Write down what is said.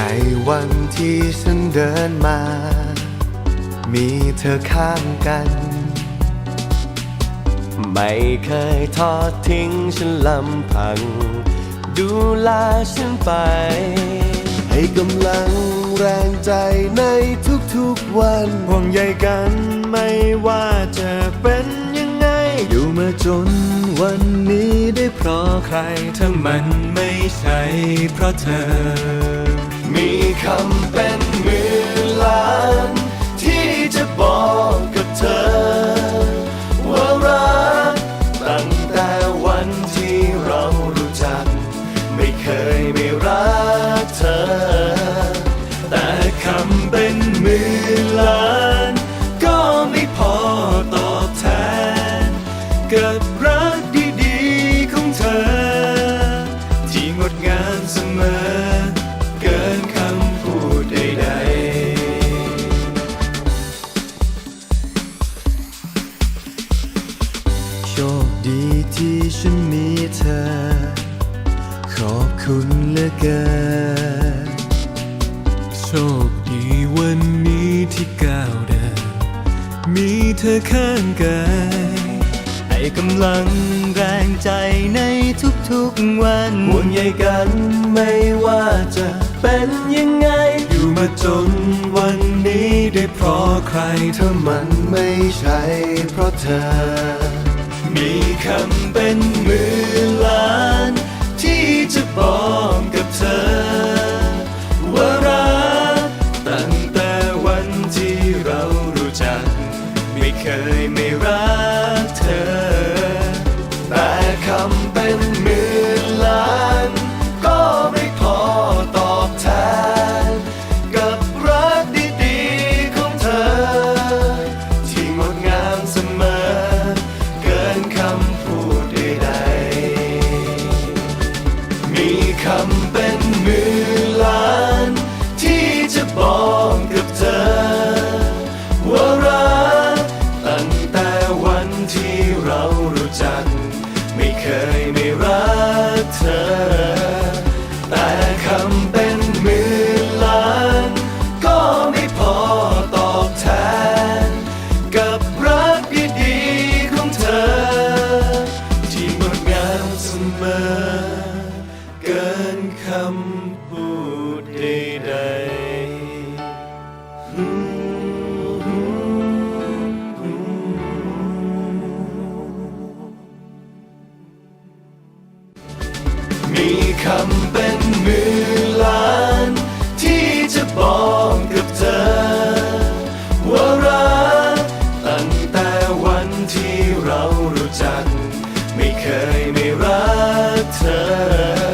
ในวันที่ฉันเดินมา มีเธอข้างกัน ไม่เคยทอดทิ้งฉันลำพัง ดูแลฉันไป ให้กำลังแรงใจในทุกๆวัน ห่วงใยกันไม่ว่าจะเป็นยังไง อยู่มาจนวันนี้ได้เพราะใคร ถ้ามันไม่ใช่เพราะเธอ คำเป็นหมื่นล้าน ที่จะบอกกับเธอ ว่ารักตั้งแต่วันที่เรารู้จัก ไม่เคยไม่รักเธอ แต่คำเป็นหมื่นล้าน ก็ไม่พอตอบแทนกับ ที่ฉันมีเธอ ขอบคุณเหลือเกิน โชคดีวันนี้ที่ก้าวเดิน มีเธอข้างกายให้กำลังแรงใจในทุกๆวันห่วงใยกันไม่ว่าจะเป็นยังไง อยู่มาจนวันนี้ได้เพราะใครถ้ามันไม่ใช่เพราะเธอ มีคำเป็นหมื่นล้าน ที่จะบอก ที่เรารู้จัก ไม่เคยไม่รักเธอ ที่เรารู้จัก ไม่เคยไม่รักเธอ